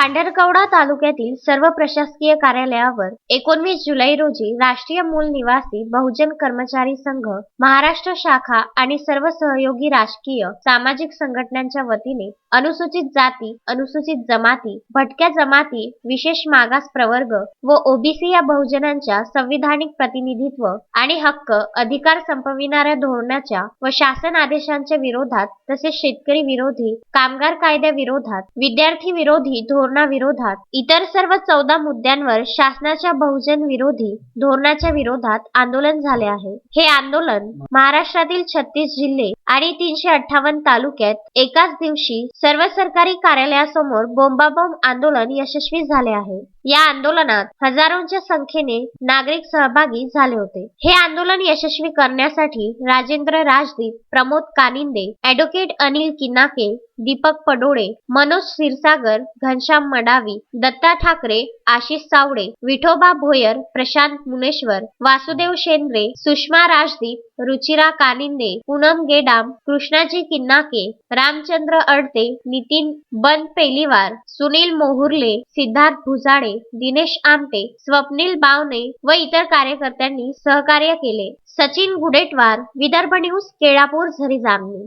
पांढरकवडा तालुक्यातील सर्व प्रशासकीय कार्यालयावर एकोणवीस जुलै रोजी राष्ट्रीय मूल निवासी बहुजन कर्मचारी संघ महाराष्ट्र शाखा आणि सर्व सहयोगी राजकीय सामाजिक संघटनांच्या वतीने अनुसूचित जाती अनुसूचित जमाती भटक्या जमाती विशेष मागास प्रवर्ग व ओबीसी या बहुजनांच्या संविधानिक प्रतिनिधित्व आणि हक्क अधिकार संपविणाऱ्या धोरणाच्या व शासन आदेशांच्या विरोधात तसेच शेतकरी विरोधी कामगार कायद्याविरोधात विद्यार्थी विरोधी धोरणाविरोधात इतर सर्व चौदा मुद्द्यांवर शासनाच्या बहुजन विरोधी धोरणाच्या विरोधात आंदोलन झाले आहे. हे आंदोलन महाराष्ट्रातील छत्तीस जिल्हे आणि तीनशे अठ्ठावन्न तालुक्यात एकाच दिवशी सर्व सरकारी कार्यालयासमोर बोंबाबोंब आंदोलन यशस्वी झाले आहे. या आंदोलनात हजारोंच्या संख्येने नागरिक सहभागी झाले होते. हे आंदोलन यशस्वी करण्यासाठी राजेंद्र राजदीप प्रमोद कानिंदे ऍडव्होकेट अनिल किनाके दीपक पडोळे मनोज क्षीरसागर घनश्याम मडावी दत्ता ठाकरे आशिष सावडे विठोबा भोयर प्रशांत मुनेश्वर वासुदेव शेंद्रे सुषमा राजदीप रुचिरा कालिंदे पूनम गेडाम कृष्णाजी किन्नाके रामचंद्र अडते नितीन बन पेलिवार सुनील मोहुर्ले सिद्धार्थ भुजाडे दिनेश आमटे स्वप्नील बावने व इतर कार्यकर्त्यांनी सहकार्य केले. सचिन गुडेटवार विदर्भ न्यूज केळापूर झरी जामणी.